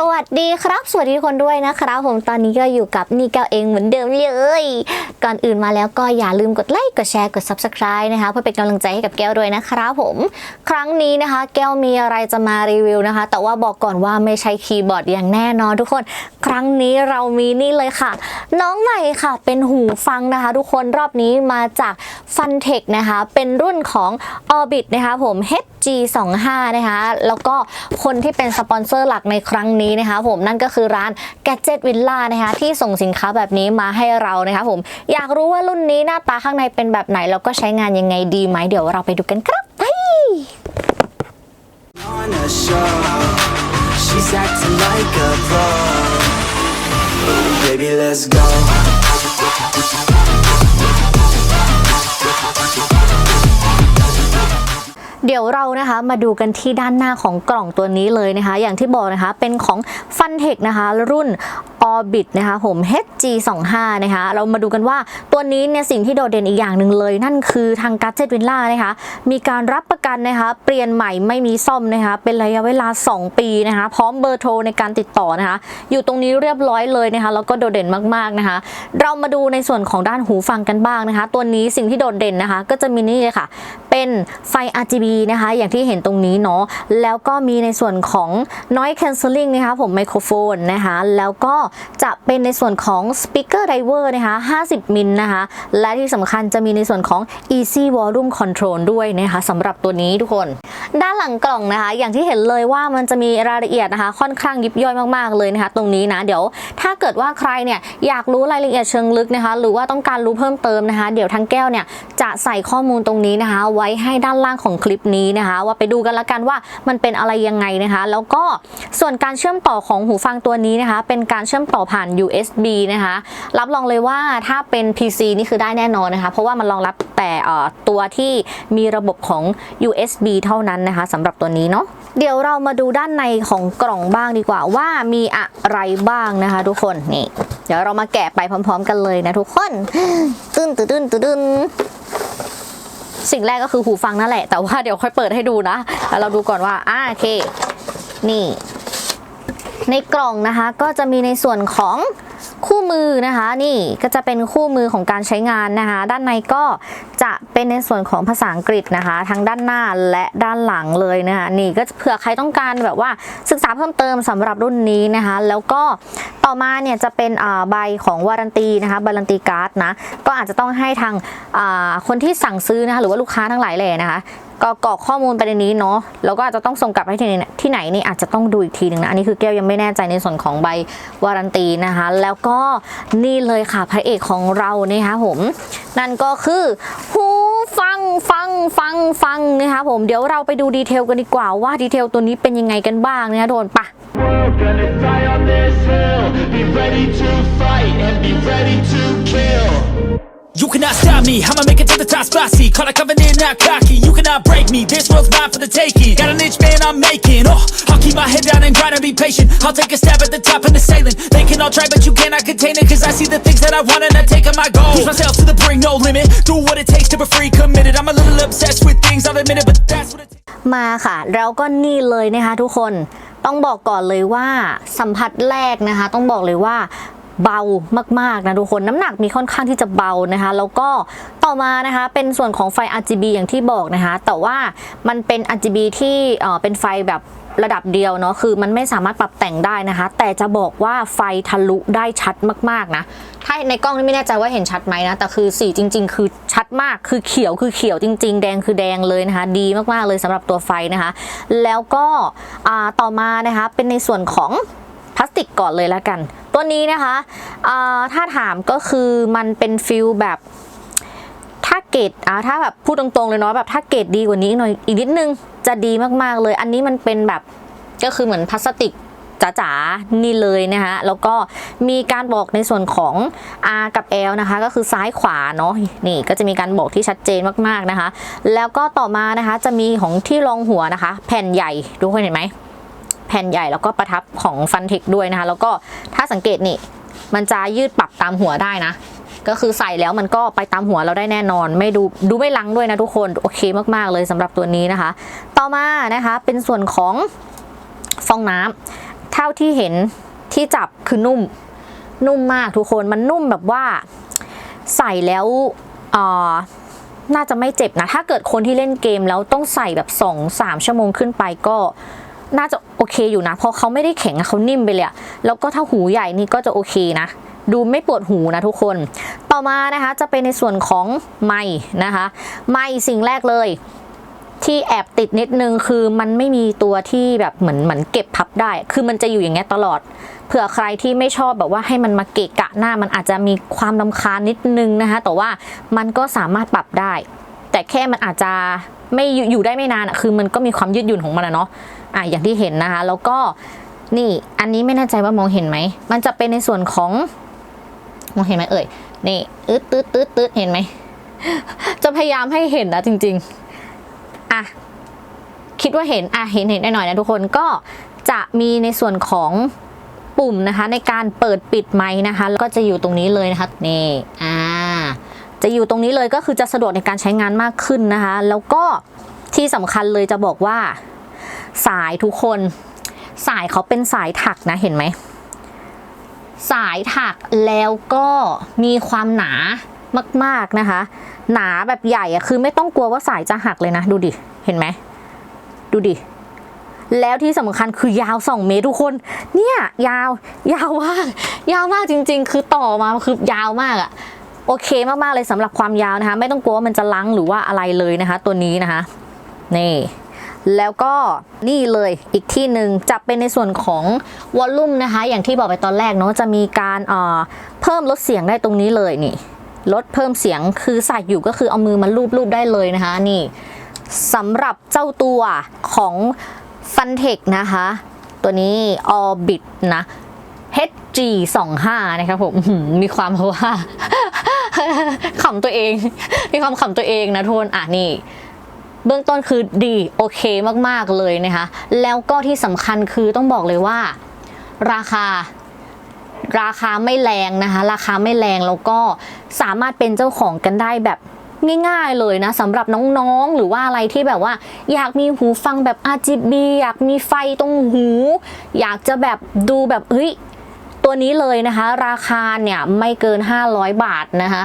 สวัสดีครับ สวัสดีทุกคนด้วยนะครับผมตอนนี้ก็อยู่กับนี่แก้วเองเหมือนเดิมเลย ก่อนอื่นมาแล้วก็อย่าลืมกดไลค์กดแชร์กด subscribe นะคะเพื่อเป็นกำลังใจให้กับแก้วด้วยนะครับผม ครั้งนี้นะคะ แก้วมีอะไรจะมารีวิวนะคะ แต่ว่าบอกก่อนว่าไม่ใช่คีย์บอร์ดอย่างแน่นอนทุกคน ครั้งนี้เรามีนี่เลยค่ะ น้องใหม่ค่ะ เป็นหูฟังนะคะ ทุกคนรอบนี้มาจาก Funtech นะคะ เป็นรุ่นของ Orbit นะคะผม HG25 นะคะแล้วก็คนที่เป็นสปอนเซอร์หลักในครั้งนี้นะคะผมนั่นก็คือร้าน Gadget Villa นะคะที่ส่งสินค้าแบบนี้มาให้เรานะคะผมอยากรู้ว่ารุ่นนี้หน้าตาข้างในเป็นแบบไหน แล้วก็ใช้งานยังไงดีไหมเดี๋ยวเราไปดูกันครับไป on a show. She's acting like a pro. Baby, let's go. เดี๋ยวเรานะคะมาดูกันที่ด้านหน้าของกล่องตัวนี้เลยนะคะ อย่างที่บอกนะคะเป็นของฟันเทคนะคะรุ่น Orbit นะคะผม HG25 นะคะเรามาดูกันว่าตัวนี้เนี่ยสิ่งที่โดดเด่นอีกอย่างหนึ่งเลย นั่นคือทาง Gadget Villa นะคะมีการรับประกันนะคะเปลี่ยนใหม่ไม่มีซ่อมนะคะเป็นระยะเวลา 2 ปีนะคะพร้อมเบอร์โทรในการติดต่อนะคะอยู่ตรงนี้เรียบร้อยเลยนะคะแล้วก็โดดเด่นมากๆนะคะ เรามาดูในส่วนของด้านหูฟังกันบ้างนะคะ ตัวนี้สิ่งที่โดดเด่นนะคะ ก็จะมีนี่เลยค่ะ เป็นไฟ RGB นะคะอย่างที่เห็นตรงนี้เนาะแล้วก็มีในส่วนของ noise cancelling นะคะผมไมโครโฟนนะคะแล้วก็จะเป็นในส่วนของ speaker driver นะคะ 50 มิลนะคะ และที่สำคัญจะมีในส่วนของ easy volume control ด้วยนะคะสำหรับตัวนี้ทุกคน ด้านหลังกล่องนะคะ อย่างที่เห็นเลยว่ามันจะมีรายละเอียดนะคะ ค่อนข้างยิบย่อยมากๆเลยนะคะ ตรงนี้นะ เดี๋ยวถ้าเกิดว่าใครเนี่ยอยากรู้รายละเอียดเชิงลึกนะคะ หรือว่าต้องการรู้เพิ่มเติมนะคะ เดี๋ยวทางแก้วเนี่ยจะใส่ข้อมูลตรงนี้นะคะ ไว้ให้ด้านล่างของคลิปนี้นะคะ ว่าไปดูกันละกันว่ามันเป็นอะไรยังไงนะคะ แล้วก็ส่วนการเชื่อมต่อของหูฟังตัวนี้นะคะ เป็นการเชื่อมต่อผ่าน USB นะคะ รับรองเลยว่าถ้าเป็น PC นี่คือได้แน่นอนนะคะ เพราะว่ามันรองรับแต่ตัวที่มีระบบของ USB เท่านั้นนะคะสำหรับตัวนี้เนาะเดี๋ยวเรามาดูด้านในของกล่องบ้างดีกว่าว่ามีอะไรบ้างนะคะ ทุกคนนี่เดี๋ยวเรามาแกะไปพร้อม ๆ กันเลยนะทุกคนตึ้นตึ้นตึ้นตึ้นสิ่งแรกก็คือหูฟังนั่นแหละแต่ว่าเดี๋ยวค่อยเปิดให้ดูนะแล้วเราดูก่อนว่าอ่าโอเค นี่ ในกล่องนะคะก็จะมีในส่วนของคู่มือนะคะนี่ก็จะเป็นคู่มือของการใช้งานนะคะ ด้านในก็จะเป็นในส่วนของภาษาอังกฤษนะคะ ทั้งด้านหน้าและด้านหลังเลยนะคะนี่ก็เผื่อใครต้องการแบบว่าศึกษาเพิ่มเติมสำหรับรุ่นนี้นะคะ แล้วก็ต่อมาเนี่ยจะเป็นใบของวารันตีนะคะวารันตีการ์ดนะก็อาจจะต้องให้ทางคนที่สั่งซื้อนะคะหรือว่าลูกค้าทั้งหลายเลยนะคะ ก็กรอกข้อมูลไปในนี้เนาะแล้วก็อาจจะต้องส่งกลับให้ที่ไหนที่ไหนนี่อาจจะต้องดูอีกทีหนึ่งนะ อันนี้คือแก้วยังไม่แน่ใจในส่วนของใบวารันตีนะคะ แล้วก็นี่เลยค่ะพระเอกของเรานะคะผมนั่นก็คือหูฟังฟังฟังฟังนะคะผมเดี๋ยวเราไปดูดีเทลกันดีกว่าว่าดีเทลตัวนี้เป็นยังไงกันบ้างนะคะโดนปะ We're You cannot stop me, I'ma make it to the top spicy Call it covenant, not cocky You cannot break me, this world's mine for the taking Got an inch, man, I'm making Oh, I'll keep my head down and grind and be patient I'll take a stab at the top and the sailing They can all try, but you cannot contain it Cause I see the things that I want and I take on my goal Push myself to the brink, no limit Do what it takes to be free, committed I'm a little obsessed with things, I'll admit it But that's what it takes มาค่ะแล้วก็นี่เลยนะคะทุกคนต้องบอกก่อนเลยว่าสัมผัสแรกนะคะ ต้องบอกเลยว่า เบามากๆนะทุกคนน้ำหนักมีค่อนข้างที่จะเบานะคะ แล้วก็ต่อมานะคะเป็นส่วนของไฟ RGB อย่างที่บอกนะคะ แต่ว่ามันเป็น RGB ที่เป็นไฟแบบระดับเดียวเนาะคือมันไม่สามารถปรับแต่งได้นะคะ แต่จะบอกว่าไฟทะลุได้ชัดมากๆนะ ถ้าในกล้องนี่ไม่แน่ใจว่าเห็นชัดไหมนะ แต่คือสีจริง ๆ คือชัดมากคือเขียวคือเขียวจริง ๆ แดงคือแดงเลยนะคะ ดีมากๆเลยสำหรับตัวไฟนะคะ แล้วก็ต่อมานะคะเป็นในส่วนของ พลาสติกก่อนเลยแล้วกัน ตัวนี้นะคะอ่าถ้าถามก็คือมันเป็นฟิลแบบถ้าเกรดอ่าถ้าแบบพูดตรงๆเลยเนาะแบบถ้าเกรดดีกว่านี้หน่อยอีกนิดนึงจะดีมากๆเลย อันนี้มันเป็นแบบก็คือเหมือนพลาสติกจ๋าๆนี่เลยนะคะแล้วก็มีการบอกในส่วนของ R กับ L นะคะก็คือซ้ายขวาเนาะนี่ก็จะมีการบอกที่ชัดเจนมากๆนะคะ แล้วก็ต่อมานะคะจะมีของที่รองหัวนะคะ แผ่นใหญ่ทุกคนเห็นไหม ผ่นใหญ่แล้วก็ประทับของฟันเทคด้วยนะคะ แล้วก็ถ้าสังเกตนี่ มันจะยืดปรับตามหัวได้นะ ก็คือใส่แล้วมันก็ไปตามหัวเราได้แน่นอน ไม่ดูดูไม่ลังด้วยนะทุกคน โอเคมากๆเลยสำหรับตัวนี้นะคะ ต่อมานะคะเป็นส่วนของฟองน้ำเท่าที่เห็นที่จับคือนุ่มนุ่มมากทุกคนมันนุ่มแบบว่าใส่แล้วอ่อน่าจะไม่เจ็บนะ ถ้าเกิดคนที่เล่นเกมแล้วต้องใส่แบบ 2 3 ชั่วโมงขึ้นไปก็ น่าจะโอเคอยู่นะ เพราะเขาไม่ได้แข็งเขานิ่มไปเลยแล้วก็ถ้าหูใหญ่นี่ก็จะโอเคนะ ดูไม่ปวดหูนะทุกคน ต่อมานะคะจะเป็นในส่วนของไม้นะคะ ไม้สิ่งแรกเลยที่แอบติดนิดนึงคือมันไม่มีตัวที่แบบเหมือนเหมือนเก็บพับได้ คือมันจะอยู่อย่างเงี้ยตลอด เผื่อใครที่ไม่ชอบแบบว่าให้มันมาเกะกะหน้ามันอาจจะมีความลำคาญนิดนึงนะคะ แต่ว่ามันก็สามารถปรับได้ แต่แค่มันอาจจะไม่อยู่ได้ไม่นานอะคือมันก็มีความยืดหยุ่นของมันอะเนาะ อะอย่างที่เห็นนะคะ แล้วก็นี่อันนี้ไม่แน่ใจว่ามองเห็นไหม มันจะเป็นในส่วนของมองเห็นไหมเอ่ยนี่อึดตืดตืดตืดเห็นไหม จะพยายามให้เห็นนะจริง ๆ อะ คิดว่าเห็น อะ เห็นเห็นได้หน่อยนะทุกคนก็จะมีในส่วนของปุ่มนะคะ ในการเปิดปิดไม้นะคะ แล้วก็จะอยู่ตรงนี้เลยนะคะนี่อ่าจะอยู่ตรงนี้เลยก็คือจะสะดวกในการใช้งานมากขึ้นนะคะ แล้วก็ที่สำคัญเลยจะบอกว่า สายทุกคน สายเขาเป็นสายถักนะเห็นไหม สายถักแล้วก็มีความหนามากๆนะคะ หนาแบบใหญ่อะคือไม่ต้องกลัวว่าสายจะหักเลยนะ ดูดิ เห็นไหม ดูดิ แล้วที่สำคัญคือยาว 2 เมตรทุกคน เนี่ย ยาว ยาวมาก ยาวมากจริง ๆ คือต่อมาคือยาวมากอะโอเคมากๆเลยสำหรับความยาวนะคะ ไม่ต้องกลัวว่ามันจะลังหรือว่าอะไรเลยนะคะ ตัวนี้นะคะ นี่ แล้วก็นี่เลยอีกที่หนึ่งจะเป็นในส่วนของวอลลุ่มนะคะ อย่างที่บอกไปตอนแรกเนาะจะมีการเอ่อเพิ่มลดเสียงได้ตรงนี้เลยนี่ลดเพิ่มเสียงคือใส่อยู่ก็คือเอามือมาลูบๆได้เลยนะคะนี่สำหรับเจ้าตัวของ f u n t e c h นะคะ ตัวนี้ Orbit นะ HG 2 5 นะครับผมมีความเพราะว่าขำตัวเอง มีความขำตัวเองนะทุกคนอะนี่ เบื้องต้นคือดีโอเคมากๆเลยนะคะ แล้วก็ที่สำคัญคือต้องบอกเลยว่า ราคาราคาไม่แรงนะคะ ราคาไม่แรงแล้วก็สามารถเป็นเจ้าของกันได้แบบง่ายๆเลยนะสำหรับน้องๆ หรือว่าอะไรที่แบบว่า อยากมีหูฟังแบบ RGB อยากมีไฟตรงหู อยากจะแบบดูแบบเฮ้ยตัวนี้เลยนะคะ ราคาเนี่ยไม่เกิน 500 บาทนะคะ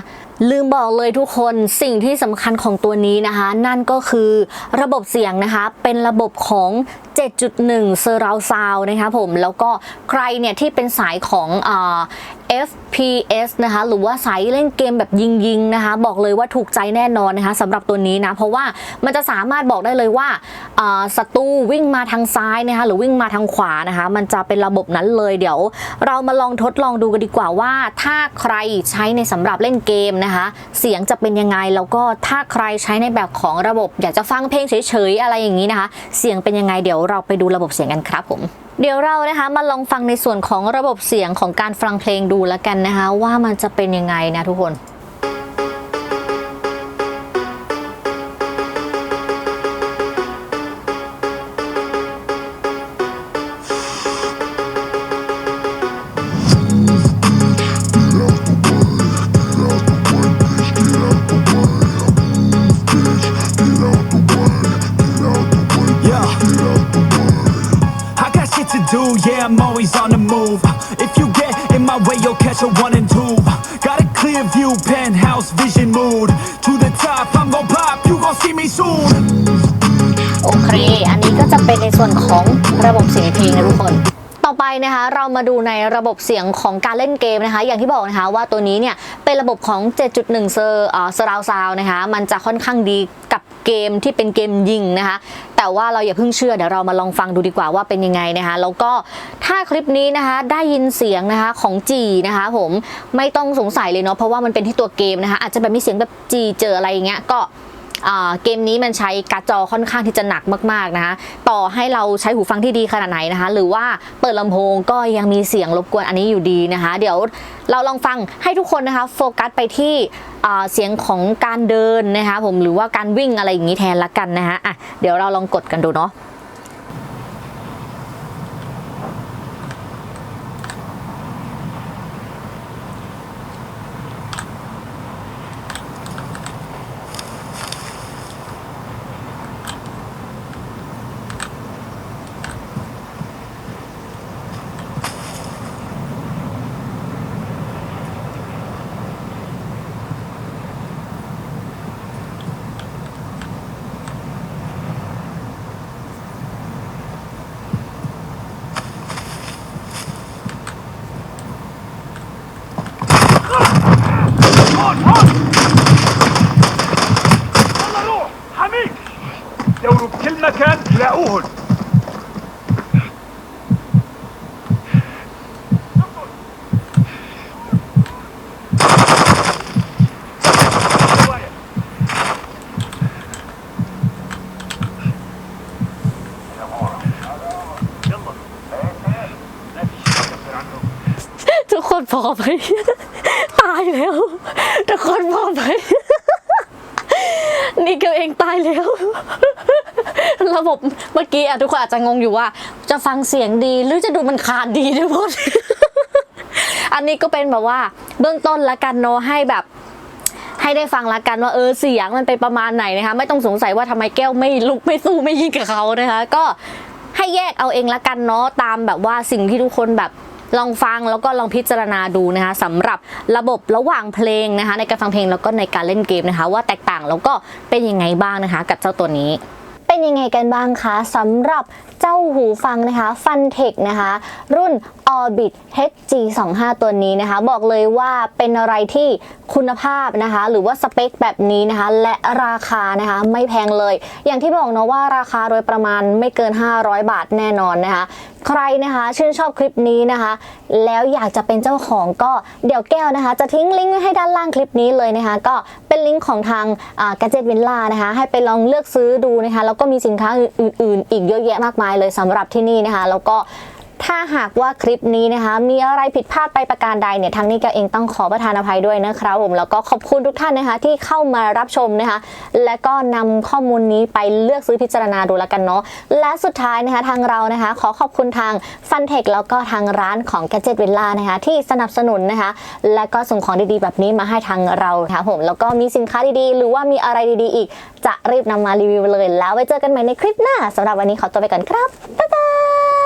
ลืมบอกเลยทุกคนสิ่งที่สำคัญของตัวนี้นะคะ นั่นก็คือระบบเสียงนะคะ เป็นระบบของ 7.1 Surround นะคะผมแล้วก็ใครเนี่ยที่เป็นสายของอ่า FPS นะคะหรือว่าสายเล่นเกมแบบยิงๆนะคะบอกเลยว่าถูกใจแน่นอนนะคะสำหรับตัวนี้นะเพราะว่ามันจะสามารถบอกได้เลยว่าศัตรูวิ่งมาทางซ้ายนะคะหรือวิ่งมาทางขวานะคะมันจะเป็นระบบนั้นเลยเดี๋ยว เรามาลองทดลองดูกันดีกว่าว่า ถ้าใครใช้ในสำหรับเล่นเกมนะคะเสียงจะเป็นยังไงแล้วก็ถ้าใครใช้ในแบบของระบบ อยากจะฟังเพลงเฉยๆอะไรอย่างนี้นะคะเสียงเป็นยังไงเดี๋ยวเราไปดูระบบเสียงกันครับผม เดี๋ยวเรานะคะมาลองฟังในส่วนของระบบเสียงของการฟังเพลงดูแล้วกันนะคะ ว่ามันจะเป็นยังไงนะทุกคน always on the move. If you get in my way, you'll catch a one and two. Got a clear view, penthouse vision mood. To the top, I'm gon' pop, you gon' see me soon. โอเค อันนี้ก็จะเป็นในส่วนของระบบเสียงเพลงนะทุกคน ต่อไปนะคะเรามาดูในระบบเสียงของการเล่นเกมนะคะ อย่างที่บอกนะคะว่าตัวนี้เนี่ยเป็นระบบของ 7.1 เซอร์เซอร์ราวซาวนะคะ มันจะค่อนข้างดีกับ เกมที่เป็นเกมยิงนะคะ แต่ว่าเราอย่าเพิ่งเชื่อเดี๋ยวเรามาลองฟังดูดีกว่าว่าเป็นยังไงนะคะแล้วก็ถ้าคลิปนี้นะคะได้ยินเสียงนะคะของจีนะคะผมไม่ต้องสงสัยเลยเนาะเพราะว่ามันเป็นที่ตัวเกมนะคะอาจจะแบบมีเสียงแบบจีเจออะไรอย่างเงี้ยก็ เกมนี้มันใช้การ์ดจอค่อนข้างที่จะหนักมากๆนะคะต่อให้เราใช้หูฟังที่ดีขนาดไหนนะคะ หรือว่าเปิดลำโพงก็ยังมีเสียงรบกวนอันนี้อยู่ดีนะคะ เดี๋ยวเราลองฟังให้ทุกคนนะคะโฟกัสไปที่เสียงของการเดินนะคะผมหรือว่าการวิ่งอะไรอย่างนี้แทนละกันนะคะอะเดี๋ยวเราลองกดกันดูเนาะ พอไหมตายแล้วทุกคนพอไหมนี่เกลเองตายแล้ว ระบบเมื่อกี้อะทุกคนอาจจะงงอยู่ว่า จะฟังเสียงดีหรือจะดูมันขาดดีทุกคนอันนี้ก็เป็นแบบว่า เบื้องต้นละกันเนาะให้แบบให้ได้ฟังละกันว่าเออเสียงมันเป็นประมาณไหนนะคะไม่ต้องสงสัยว่าทำไมแก้วไม่ลุกไม่สู้ไม่ยิงกับเขานะคะ ก็ให้แยกเอาเองละกันเนาะตามแบบว่าสิ่งที่ทุกคนแบบ ลองฟังแล้วก็ลองพิจารณาดูนะคะสำหรับระบบระหว่างเพลงนะคะในการฟังเพลงแล้วก็ในการเล่นเกมนะคะ ว่าแตกต่างแล้วก็เป็นยังไงบ้างนะคะ กับเจ้าตัวนี้ เป็นยังไงกันบ้างคะสำหรับเจ้าหูฟังนะคะ Funtech นะคะ รุ่น Orbit HG25 ตัวนี้นะคะ บอกเลยว่าเป็นอะไรที่คุณภาพนะคะ หรือว่าสเปคแบบนี้นะคะ และราคานะคะไม่แพงเลย อย่างที่บอกเนาะว่าราคาโดยประมาณไม่เกิน 500 บาทแน่นอนนะคะ ใครนะคะชื่นชอบคลิปนี้นะคะ แล้วอยากจะเป็นเจ้าของก็เดี๋ยวแก้วนะคะ จะทิ้งลิงก์ไว้ให้ด้านล่างคลิปนี้เลยนะคะ ก็เป็นลิงก์ของทางก a d g e t v i l l a นะคะ ให้ไปลองเลือกซื้อดูนะคะ แล้วก็มีสินค้าอื่นๆ อีกเยอะแยะมากมายเลยสำหรับที่นี่นะคะ แล้วก็ ถ้าหากว่าคลิปนี้นะคะ มีอะไรผิดพลาดไปประการใดเนี่ยทางนี้ก็เองต้องขอประทานอภัยด้วยนะครับผมแล้วก็ขอบคุณทุกท่านนะคะ ที่เข้ามารับชมนะคะ และก็นำข้อมูลนี้ไปเลือกซื้อพิจารณาดูแล้วกันเนาะและสุดท้ายนะคะทางเรานะคะ ขอขอบคุณทาง f u n t e c h แล้วก็ทางร้านของ Gadget Villa นะคะ ที่สนับสนุนนะคะ และก็ส่งของดีๆ แบบนี้มาให้ทางเราค่ะผมแล้วก็มีสินค้าดีๆ หรือว่ามีอะไรดีๆ อีก จะรีบนำมารีวิวเลย แล้วไว้เจอกันใหม่ในคลิปหน้าสำหรับวันนี้ขอตัวไปก่อนครับบ๊ายบาย